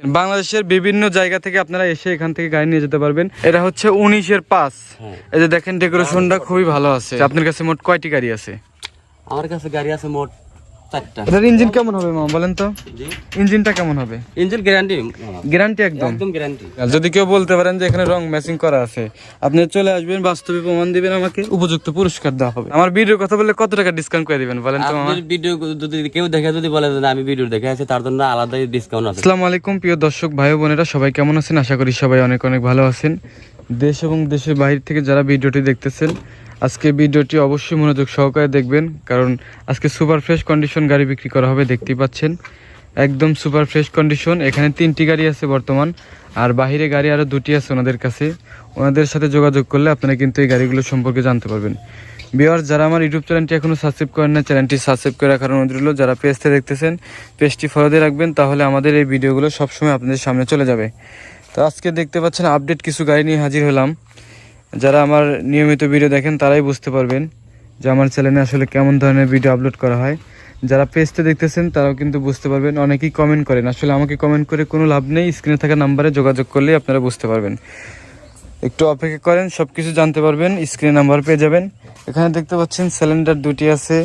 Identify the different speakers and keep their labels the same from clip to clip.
Speaker 1: বাংলাদেশের বিভিন্ন জায়গা থেকে আপনারা এসে এখান থেকে গাড়ি নিয়ে যেতে পারবেন। এটা হচ্ছে উনিশের পাস
Speaker 2: হ্যাঁ।
Speaker 1: এই যে দেখেন ডেকোরেশনটা খুবই ভালো আছে। আপনার কাছে মোট কয়টি গাড়ি আছে?
Speaker 2: আমার কাছে গাড়ি আছে মোট চারটা।
Speaker 1: এটার ইঞ্জিন কেমন হবে মামা বলেন তো? ইঞ্জিনটা কেমন হবে?
Speaker 2: ইঞ্জিন গ্যারান্টি
Speaker 1: গ্যারান্টি একদম?
Speaker 2: একদম গ্যারান্টি
Speaker 1: যদি কেউ বলতে পারেন যে এখানে রং ম্যাচিং করা আছে আপনি চলে আসবেন বাস্তবে প্রমাণ দিবেন আমাকে উপযুক্ত পুরস্কার দেওয়া হবে। আমার ভিডিও কথা বললে কত টাকা ডিসকাউন্ট করে দিবেন বলেন তো মামা?
Speaker 2: আপনার ভিডিও যদি কেউ দেখে যদি বলে যে আমি ভিডিও দেখে আছে তার জন্য আলাদা ডিসকাউন্ট আছে।
Speaker 1: আসসালামু আলাইকুম প্রিয় দর্শক ভাই বোনেরা সবাই কেমন আছেন? আশা করি সবাই অনেক অনেক ভালো আছেন। দেশ এবং দেশের বাইরে থেকে যারা ভিডিওটি দেখতেছেন আজকে ভিডিওটি অবশ্যই মনোযোগ সহকারে দেখবেন, কারণ আজকে সুপার ফ্রেশ কন্ডিশন গাড়ি বিক্রি করা হবে, দেখতেই পাচ্ছেন। একদম সুপার ফ্রেশ কন্ডিশন, এখানে তিনটি গাড়ি আছে বর্তমান, আর বাহিরে গাড়ি আরও দুটি আছে ওনাদের কাছে। ওনাদের সাথে যোগাযোগ করলে আপনারা কিন্তু এই গাড়িগুলো সম্পর্কে জানতে পারবেন। বিয়ার যারা আমার ইউটিউব চ্যানেলটি এখনও সাবস্ক্রাইব করেন না চ্যানেলটি সাবস্ক্রাইব করে রাখার অনুরোধ রইল। যারা পেজতে দেখতেছেন, পেজটি ফলো দিয়ে রাখবেন, তাহলে আমাদের এই ভিডিওগুলো সবসময় আপনাদের সামনে চলে যাবে। তো আজকে দেখতে পাচ্ছেন আপডেট কিছু গাড়ি নিয়ে হাজির হলাম। যারা আমার নিয়মিত ভিডিও দেখেন, তারাই বুঝতে পারবেন যে আমার চ্যানেলে আসলে কেমন ধরনের ভিডিও আপলোড করা হয়। যারা পেজতে দেখতেছেন, তারাও কিন্তু বুঝতে পারবেন, অনেকেই কমেন্ট করেন। আসলে আমাকে কমেন্ট করে কোনো লাভ নেই স্ক্রিনে থাকা নাম্বারে যোগাযোগ করলেই আপনারা বুঝতে পারবেন। একটু অপেক্ষা করেন সব কিছু জানতে পারবেন স্ক্রিনে নাম্বার পেয়ে যাবেন। এখানে দেখতে পাচ্ছেন সিলিন্ডার দুটি আছে।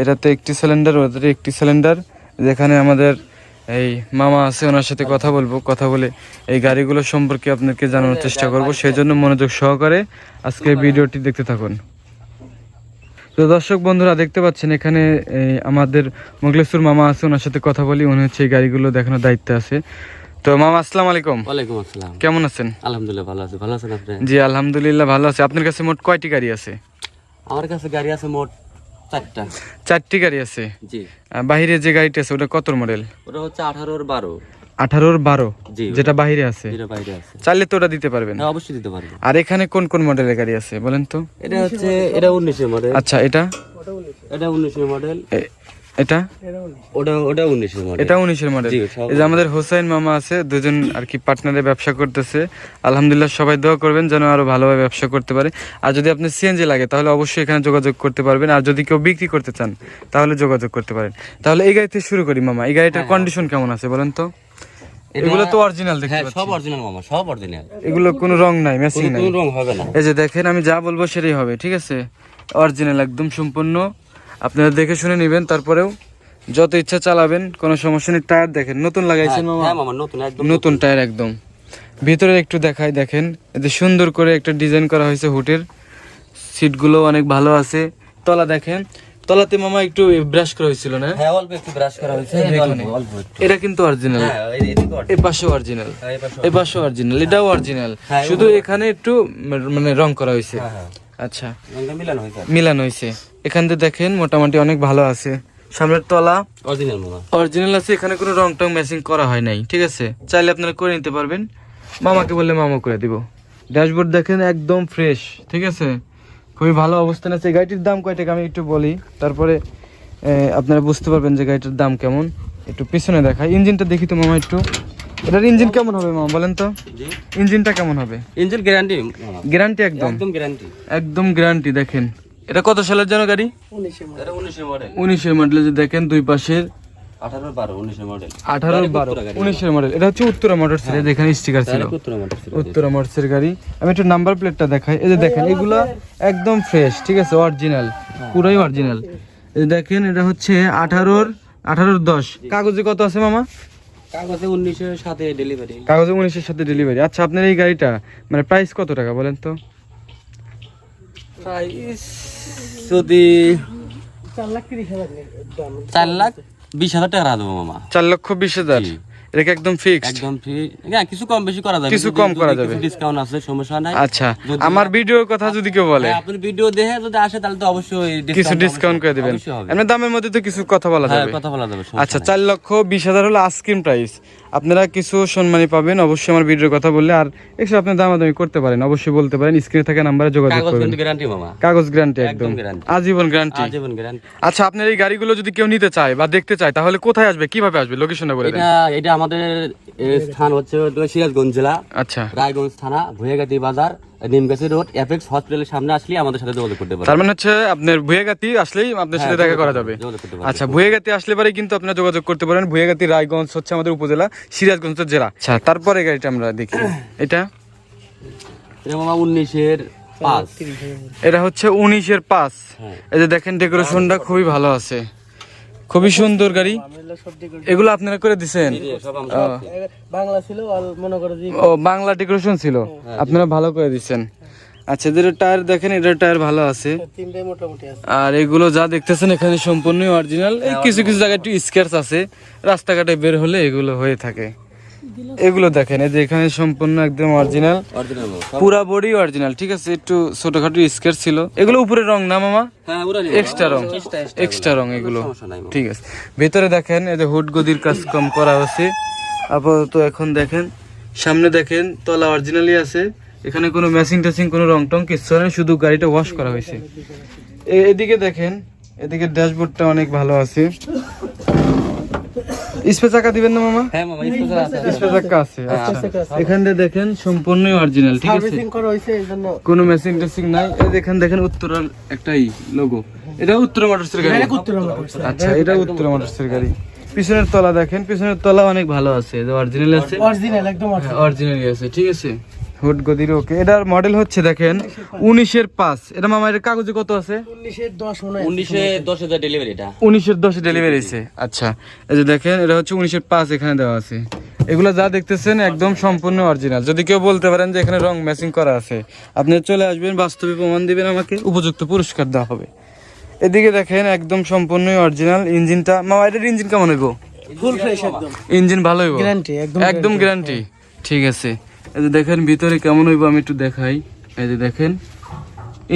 Speaker 1: এটাতে একটি সিলিন্ডার ওটাতে একটি সিলিন্ডার যেখানে আমাদের এই মামা আছে ওনার সাথে কথা বলব কথা বলে এই গাড়িগুলো সম্পর্কে আপনাকে জানানোর চেষ্টা করব। সেই জন্য মনোযোগ সহকারে আজকে ভিডিওটি দেখতে থাকুন। তো দর্শক বন্ধুরা দেখতে পাচ্ছেন এখানে আমাদের মোগলেশ্বর মামা আছে ওনার সাথে কথা বলি উনি হচ্ছে এই গাড়িগুলো দেখানোর দায়িত্বে আছে। তো মামা আসসালামু আলাইকুম।
Speaker 2: ওয়ালাইকুম আসসালাম।
Speaker 1: কেমন আছেন?
Speaker 2: আলহামদুলিল্লাহ ভালো আছে। ভালো আছেন আপনি?
Speaker 1: জি আলহামদুলিল্লাহ ভালো আছে। আপনার কাছে মোট কয়টি গাড়ি আছে?
Speaker 2: আমার কাছে গাড়ি আছে মোট চারটা।
Speaker 1: চারটি গাড়ি আছে?
Speaker 2: জি।
Speaker 1: বাহিরে যে গাড়িটা আছে ওটা কত মডেল
Speaker 2: ওটা হচ্ছে আঠারোর বারো।
Speaker 1: আঠারোর বারো? যেটা
Speaker 2: বাইরে আছে?
Speaker 1: চাইলে তো ওটা দিতে পারবেন।
Speaker 2: হ্যাঁ অবশ্যই দিতে পারব।
Speaker 1: আর এখানে কোন কোন মডেলের গাড়ি আছে বলেন তো?
Speaker 2: এটা হচ্ছে এটা উনিশের মডেল
Speaker 1: আচ্ছা এটা?
Speaker 2: এটা উনিশের মডেল
Speaker 1: এটা?
Speaker 2: ওটা ওটা উনিশের মডেল
Speaker 1: এটা উনিশের মডেল এই যে আমাদের হোসাইন মামা আছে দুজন আর কি পার্টনারে ব্যবসা করতেছে। আলহামদুলিল্লাহ সবাই দোয়া করবেন যেন আরও ভালোভাবে ব্যবসা করতে পারে। আর যদি আপনি সিএনজি লাগে তাহলে অবশ্যই এখানে যোগাযোগ করতে পারবেন। আর যদি কেউ বিক্রি করতে চান তাহলে যোগাযোগ করতে পারেন। তাহলে এই গাড়ি থেকে শুরু করি মামা। এই গাড়িটার কন্ডিশন কেমন আছে বলেন তো? এগুলো তো অরিজিনাল দেখতে
Speaker 2: হ্যাঁ
Speaker 1: পাচ্ছি।
Speaker 2: সব অরিজিনাল মামা সব অরিজিনাল
Speaker 1: এগুলো কোনো রং নাই ম্যাচিং নাই।
Speaker 2: কোনো রং হবে না।
Speaker 1: এই যে দেখেন আমি যা বলব সেটাই হবে ঠিক আছে? অরিজিনাল একদম সম্পূর্ণ। আপনারা দেখে শুনে নেবেন তারপরেও যত ইচ্ছা চালাবেন কোনো সমস্যা নেই। টায়ার দেখেন নতুন লাগাইছেন মামা?
Speaker 2: হ্যাঁ মামা নতুন একদম
Speaker 1: নতুন টায়ার একদম। ভিতরে একটু দেখাই দেখেন এতে সুন্দর করে একটা ডিজাইন করা হয়েছে হুটের। সিটগুলো অনেক ভালো আছে। তলা দেখেন তলাতে মামা একটু ব্রাশ করা হয়েছিল না?
Speaker 2: হ্যাঁ অল্প একটু ব্রাশ করা হয়েছে।
Speaker 1: এটা কিন্তু অরিজিনাল
Speaker 2: হ্যাঁ এই-
Speaker 1: পাশে অরিজিনাল
Speaker 2: হ্যাঁ, এই পাশে
Speaker 1: অরিজিনাল এটাও অরিজিনাল
Speaker 2: হ্যাঁ,
Speaker 1: শুধু এখানে একটু মানে রং করা হয়েছে।
Speaker 2: হ্যাঁ, হ্যাঁ।
Speaker 1: আচ্ছা।
Speaker 2: মিলানো হয়েছে।
Speaker 1: মিলান হয়েছে। এখান থেকে দেখেন মোটামুটি অনেক ভালো আছে। সামনের তলা
Speaker 2: অরিজিনাল মামা
Speaker 1: অরিজিনাল আছে এখানে কোনো রং টং ম্যাচিং করা হয় নাই ঠিক আছে? চাইলে আপনারা করে নিতে পারবেন। মামাকে বললে মামা করে দিব। ড্যাশবোর্ড দেখেন একদম ফ্রেশ ঠিক আছে? খুবই ভালো অবস্থানে আছে। গাড়িটির দাম কয় টাকা আমি একটু বলি। তারপরে আপনারা বুঝতে পারবেন যে গাড়িটার দাম কেমন। একটু পিছনে দেখাই। ইঞ্জিনটা দেখি তো মামা একটু। এটার ইঞ্জিন কেমন হবে মামা বলেন তো? ইঞ্জিনটা কেমন হবে?
Speaker 2: ইঞ্জিন গ্যারান্টি
Speaker 1: গ্যারান্টি একদম।
Speaker 2: একদম গ্যারান্টি
Speaker 1: একদম গ্যারান্টি দেখেন। এটা কত সালের জন্য গাড়ি?
Speaker 2: উনিশের মডেল।
Speaker 1: মডেলে। যে দেখেন দুই পাশের আমি একটু নাম্বার প্লেটটা দেখাই। এই যে দেখেন এগুলা একদম ফ্রেশ ঠিক আছে? অরিজিনাল পুরাই অরিজিনাল দেখেন এটা হচ্ছে আঠারোর আঠারোর দশ। কাগজে কত আছে মামা?
Speaker 2: কাগজে উনিশের সাথে ডেলিভারি
Speaker 1: কাগজে উনিশের সাথে ডেলিভারি আচ্ছা আপনার এই গাড়িটা মানে প্রাইস কত টাকা বলেন তো?
Speaker 2: প্রাইস যদি চার লাখ বিশ হাজার টাকা দেবো মামা।
Speaker 1: চার লক্ষ বিশ হাজার। এটা একদম ফিক্সড
Speaker 2: একদম ফ্রি হ্যাঁ কিছু কম বেশি করা যাবে।
Speaker 1: কিছু কম করা যাবে।
Speaker 2: ডিসকাউন্ট আছে সমস্যা নাই।
Speaker 1: আচ্ছা আমার ভিডিওর কথা যদি কেউ বলে।
Speaker 2: হ্যাঁ, আপনি ভিডিও দেখে যদি আসে তাহলে তো অবশ্যই
Speaker 1: কিছু ডিসকাউন্ট করে দিবেন। এমনি দামের মধ্যে তো কিছু কথা বলা
Speaker 2: হ্যাঁ
Speaker 1: যাবে।
Speaker 2: কথা বলা যাবে
Speaker 1: আচ্ছা
Speaker 2: নাই।
Speaker 1: চার লক্ষ বিশ হাজার হলো আস্কিম প্রাইস আপনারা কিছু সম্মানী পাবেন অবশ্যই আমার ভিডিওর কথা বললে। আর একটু আপনি দামাদামি করতে পারেন অবশ্যই বলতে পারেন। স্ক্রিনে থাকা নাম্বারে যোগাযোগ
Speaker 2: কাগজ
Speaker 1: করবেন।
Speaker 2: কিন্তু গ্যারান্টি মামা।
Speaker 1: কাগজ গ্যারান্টি একদম আজীবন গ্যারান্টি
Speaker 2: আজীবন গ্যারান্টি
Speaker 1: আচ্ছা আপনার এই গাড়িগুলো যদি কেউ নিতে চায় বা দেখতে চায় তাহলে কোথায় আসবে? কীভাবে আসবে? লোকেশনটা বলে দেন।
Speaker 2: এটা এটা আমাদের স্থান হচ্ছে সিরাজগঞ্জ জেলা।
Speaker 1: আচ্ছা।
Speaker 2: রায়গঞ্জ থানা ভুয়াগাতি বাজার নিমগাছি রোড এফএক্স হসপিটালের সামনে আসলে আমাদের সাথে যোগাযোগ করতে পারেন।
Speaker 1: তার মানে হচ্ছে আপনার ভুয়েগাতি আসলেই আপনার সাথে দেখা করা যাবে। আচ্ছা ভুয়েগাতি আসলে পরে কিন্তু আপনারা যোগাযোগ করতে পারেন। ভুয়েগাতি রায়গঞ্জ হচ্ছে আমাদের উপজেলা সিরাজগঞ্জ জেলা। আচ্ছা। তারপরে গাড়িটা আমরা দেখি। এটা?
Speaker 2: এটা উনিশের পাঁচ।
Speaker 1: এটা হচ্ছে উনিশের পাঁচ।
Speaker 2: হ্যাঁ।
Speaker 1: এই যে দেখেন ডেকোরেশনটা খুবই ভালো আছে। খুবই সুন্দর গাড়ি। এগুলো আপনারা করে দিছেন? ও,
Speaker 3: বাংলা ছিল
Speaker 1: ও বাংলা ডেকোরেশন ছিল? আপনারা ভালো করে দিচ্ছেন আচ্ছা এদের টায়ার দেখেন এটার টায়ার ভালো আছে।
Speaker 3: তিনটাই মোটামুটি আছে।
Speaker 1: আর এগুলো যা দেখতেছেন এখানে সম্পূর্ণ অরিজিনাল এই কিছু কিছু জায়গায় একটু স্কেচ আছে। রাস্তাঘাটে বের হলে এগুলো হয়ে থাকে। এগুলো দেখেন এই যে এখানে সম্পূর্ণ একদম অরিজিনাল পুরা বডি অরিজিনাল ঠিক আছে? একটু ছোটখাটো স্কেচ ছিল। এগুলো উপরে রং না মামা?
Speaker 2: হ্যাঁ
Speaker 1: এক্সট্রা রং। এক্সট্রা রং এগুলো। ঠিক আছে। ভেতরে দেখেন এই যে হুড গদির কাজ কম করা হয়েছে। আপাতত এখন দেখেন সামনে দেখেন তলা অরিজিনালি আছে। এখানে কোনো ম্যাচিং ট্যাচিং কোনো রং টং কিছু নেই শুধু গাড়িটা ওয়াশ করা হয়েছে। এদিকে দেখেন এদিকে ড্যাশবোর্ডটা অনেক ভালো আছে। স্পে চাকা দিবেন না মামা?
Speaker 2: হ্যাঁ মামা
Speaker 1: চাকা আছে। আচ্ছা। এখান দিয়ে দেখেন সম্পূর্ণই অরিজিনাল ঠিক আছে?
Speaker 3: সার্ভিসিং করা হয়েছে এই
Speaker 1: কোনো মেশিন টেসিং নাই। এই দেখেন দেখেন উত্তরার একটাই লোগো এটা উত্তর মোটরসের গাড়ি। আচ্ছা এটা উত্তর মোটরসের গাড়ি। পিছনের তলা দেখেন পিছনের তলা অনেক ভালো আছে। অরিজিনাল আছে।
Speaker 3: অরিজিনাল একদম
Speaker 1: অরিজিনালি আছে ঠিক আছে? হুড গদির ওকে। এটার মডেল হচ্ছে দেখেন উনিশের পাঁচ। এটা মামা এর কাগজে কত আছে?
Speaker 3: উনিশের দশ
Speaker 2: উনিশে দশ হাজার ডেলিভারি এটা।
Speaker 1: উনিশের দশে ডেলিভারি আছে আচ্ছা এই যে দেখেন এটা হচ্ছে উনিশের পাঁচ এখানে দেওয়া আছে। এগুলো যা দেখতেছেন একদম সম্পূর্ণ অরিজিনাল যদি কেউ বলতে পারেন যে এখানে রং ম্যাচিং করা আছে আপনি চলে আসবেন বাস্তবে প্রমাণ দিবেন আমাকে উপযুক্ত পুরস্কার দেওয়া হবে। এদিকে দেখেন একদম সম্পূর্ণই অরিজিনাল ইঞ্জিনটা। মামা এটার ইঞ্জিন কেমন হইব?
Speaker 3: ফুল ফ্রেশ একদম।
Speaker 1: ইঞ্জিন ভালো হইব?
Speaker 3: গ্যারান্টি একদম
Speaker 1: একদম গ্যারান্টি ঠিক আছে। এই যে দেখেন ভিতরে কেমন হইব আমি একটু দেখাই। এই যে দেখেন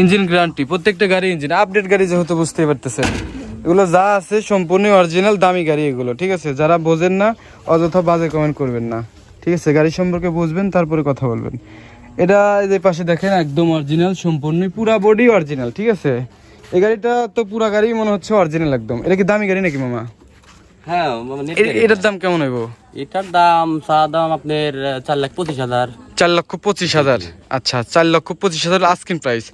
Speaker 1: ইঞ্জিন গ্যারান্টি প্রত্যেকটা গাড়ি ইঞ্জিন আপডেট গাড়ি যেহেতু বুঝতেই পারতেছেন। এগুলো যা আছে সম্পূর্ণ অরিজিনাল দামি গাড়ি এগুলো ঠিক আছে? যারা বোঝেন না অযথা বাজে কমেন্ট করবেন না। ঠিক আছে? গাড়ি সম্পর্কে বুঝবেন তারপরে কথা বলবেন। এটা এই যে পাশে দেখেন একদম অরিজিনাল সম্পূর্ণ পুরা বডি অরিজিনাল ঠিক আছে? এই গাড়িটা তো পুরা গাড়ি মনে হচ্ছে অরিজিনাল একদম। এটা কি দামি গাড়ি নাকি মামা?
Speaker 2: হ্যাঁ মামা
Speaker 1: এটার দাম কেমন হইব?
Speaker 2: এটার দাম চা দাম আপনার চার লাখ পঁচিশ হাজার।
Speaker 1: চার লক্ষ পঁচিশ হাজার। আচ্ছা চার লক্ষ পঁচিশ হাজার আস্কিন প্রাইস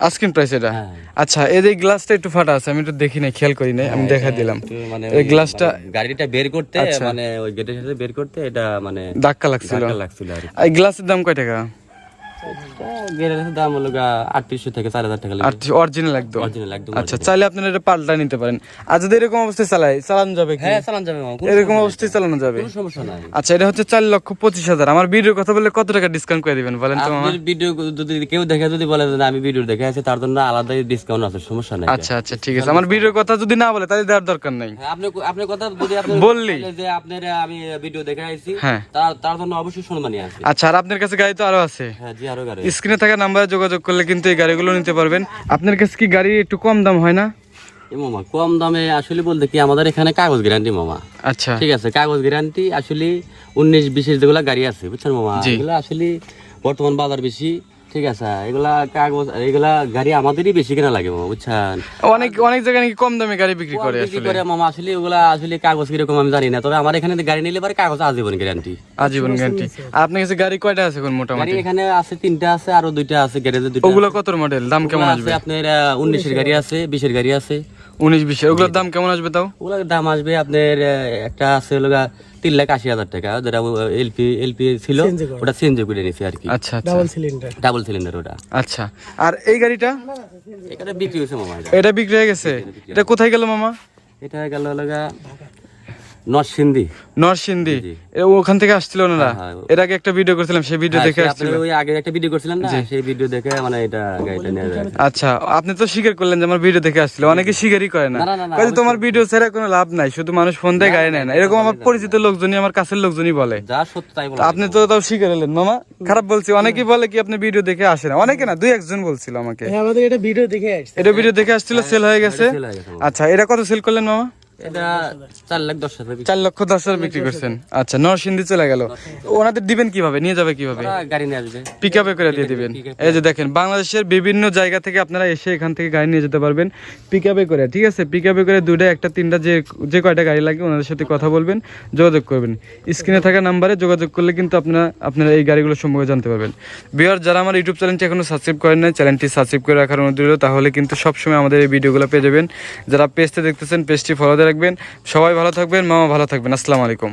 Speaker 1: আস্কিন প্রাইস এটা?
Speaker 2: হ্যাঁ।
Speaker 1: আচ্ছা এই যে গ্লাসটা একটু ফাটা আছে আমি একটু দেখি নাই খেয়াল করি নাই আমি দেখা দিলাম।
Speaker 2: মানে
Speaker 1: এই গ্লাসটা
Speaker 2: মানে গাড়িটা বের করতে
Speaker 1: আচ্ছা।
Speaker 2: মানে ওই গেটের সাথে বের করতে এটা মানে
Speaker 1: ধাক্কা লাগছিল।
Speaker 2: ধাক্কা লাগছিল আর
Speaker 1: এই গ্লাসের দাম কয় টাকা?
Speaker 2: দাম হলো আটত্রিশশো থেকে চার হাজার টাকা
Speaker 1: আর অরিজিনাল একদম।
Speaker 2: অরিজিনাল একদম
Speaker 1: আচ্ছা চাইলে আপনারা এটা পাল্টা নিতে পারেন। আর যদি এরকম অবস্থায় চালাই চালানো যাবে
Speaker 2: হ্যাঁ চালান যাবে
Speaker 1: এরকম অবস্থায় চালানো যাবে?
Speaker 2: কোনো সমস্যা নাই।
Speaker 1: আচ্ছা এটা হচ্ছে চার লক্ষ পঁচিশ হাজার। আমার ভিডিওর কথা বললে কত টাকা ডিসকাউন্ট করে দিবেন বলেন তো
Speaker 2: ভিডিও যদি কেউ দেখে যদি বলে যে আমি ভিডিও দেখে আছে তার জন্য আলাদাই ডিসকাউন্ট আছে সমস্যা নাই।
Speaker 1: আচ্ছা আচ্ছা ঠিক আছে। আমার ভিডিওর কথা যদি না বলে তাহলে দেওয়ার দরকার নাই।
Speaker 2: হ্যাঁ, আপনি আপনার কথা যদি আপনি
Speaker 1: বললি।
Speaker 2: যে আপনার আমি ভিডিও দেখে আইছি
Speaker 1: হ্যাঁ।
Speaker 2: তার তার জন্য অবশ্যই সম্মানই আছে।
Speaker 1: আচ্ছা আর আপনার কাছে গাড়ি তো আরও আছে।
Speaker 2: হ্যাঁ জি
Speaker 1: স্ক্রিনে থাকা নাম্বারে যোগাযোগ করলে কিন্তু এই গাড়িগুলো নিতে পারবেন। আপনার কাছে কি গাড়ি একটু কম দাম হয় না?
Speaker 2: এ মামা কম দামে আসলে বলতে কি আমাদের এখানে কাগজ গ্যারান্টি মামা।
Speaker 1: আচ্ছা।
Speaker 2: ঠিক আছে কাগজ গ্যারান্টি আসলে উনিশ বিশেষ যেগুলা গাড়ি আছে বুঝছেন মামা?
Speaker 1: জি।
Speaker 2: আসলে বর্তমান বাজার বেশি ঠিক আছে এগুলা কাগজ এগুলা গাড়ি আমাদেরই বেশি কেনা লাগে মামা বুঝছেন?
Speaker 1: অনেক অনেক জায়গায় নাকি কম দামে গাড়ি বিক্রি করে
Speaker 2: বিক্রি
Speaker 1: আসলে।
Speaker 2: করে মামা আসলে ওগুলা আসলে কাগজ কীরকম আমি জানি না তবে আমার এখানে গাড়ি নিলে পরে কাগজ আজীবন গ্যারান্টি
Speaker 1: আজীবন গ্যারান্টি আপনার কাছে গাড়ি কয়টা আছে কোন মোটামুটি?
Speaker 2: এখানে আছে তিনটা আছে আরও দুইটা আছে গ্যারেজে দুইটা
Speaker 1: ওগুলো কত মডেল দাম কেমন আসবে?
Speaker 2: আছে আপনার উনিশের গাড়ি আছে বিশের গাড়ি আছে।
Speaker 1: উনিশ বিশ ওগুলোর দাম কেমন আসবে তাও?
Speaker 2: ওগুলোর দাম আসবে আপনার একটা আছে হলো তিন লাখ আশি হাজার টাকা যেটা এলপি এলপি ছিল ওটা চেঞ্জ করে নিয়েছি আর কি।
Speaker 1: আচ্ছা
Speaker 3: ডাবল সিলিন্ডার
Speaker 2: ডাবল সিলিন্ডার ওটা।
Speaker 1: আচ্ছা। আর এই গাড়িটা?
Speaker 2: এটা বিক্রি হয়েছে মামা এটা।
Speaker 1: বিক্রি হয়ে গেছে। এটা কোথায় গেল মামা?
Speaker 2: এটা গেল হলো গা নরসিংদী।
Speaker 1: নরসিংদী। ওখান থেকে আসছিল ওনারা? এর আগে একটা ভিডিও করেছিলাম সেই ভিডিও দেখে আসছিল।
Speaker 2: ওই আগে একটা ভিডিও করছিলেন না? সেই ভিডিও দেখে মানে এটা গাড়িটা নিয়ে যায়
Speaker 1: আচ্ছা আপনি তো স্বীকার করলেন যে আমার ভিডিও দেখে আসছিল। অনেকে স্বীকারই করে না।
Speaker 2: না, না, না, না,
Speaker 1: কাজে তোমার ভিডিও ছাড়া কোনো লাভ নাই শুধু মানুষ ফোন দিয়ে গাড়ি নেয় না। এরকম আমার পরিচিত লোকজনই আমার কাছের লোকজনই বলে।
Speaker 2: যা সত্য তাই বলা।
Speaker 1: আপনি তো তাও স্বীকার হলেন। মামা খারাপ বলছি অনেকেই বলে কি আপনি ভিডিও দেখে আসে না। অনেকে না দুই একজন বলছিল আমাকে।
Speaker 3: আমাদের এটা ভিডিও দেখে আসছে।
Speaker 1: এটা ভিডিও দেখে আসছিল সেল হয়ে গেছে।
Speaker 2: হয়ে গেছে।
Speaker 1: আচ্ছা এটা কত সেল করলেন মামা?
Speaker 2: এটা চার লাখ দশ হাজার
Speaker 1: চার লক্ষ দশ হাজার বিক্রি করছেন। আচ্ছা নরসিংদী চলে গেল। ওনাদের দিবেন কীভাবে? নিয়ে যাবে কীভাবে?
Speaker 2: গাড়ি নিয়ে আসবে।
Speaker 1: পিক আপে করে দিয়ে দিবেন। এই যে দেখেন বাংলাদেশের বিভিন্ন জায়গা থেকে আপনারা এসে এখান থেকে গাড়ি নিয়ে যেতে পারবেন। পিক আপে করে ঠিক আছে? পিক আপে করে দুইটা একটা তিনটা যে যে কয়টা গাড়ি লাগে ওনাদের সাথে কথা বলবেন যোগাযোগ করবেন। স্ক্রিনে থাকা নাম্বারে যোগাযোগ করলে কিন্তু আপনারা আপনারা এই গাড়িগুলো সম্পর্কে জানতে পারবেন। বিহার যারা আমার ইউটিউব চ্যানেলটি এখনও সাবস্ক্রাইব করেন নাই চ্যানেলটি সাবস্ক্রাইব করে রাখার অনুরোধ তাহলে কিন্তু সবসময় আমাদের এই ভিডিওগুলো পেয়ে যাবেন। যারা পেজতে দেখতেছেন পেজটি ফলো রাখবেন। সবাই ভালো থাকবেন মামা ভালো থাকবেন। আসসালামু আলাইকুম।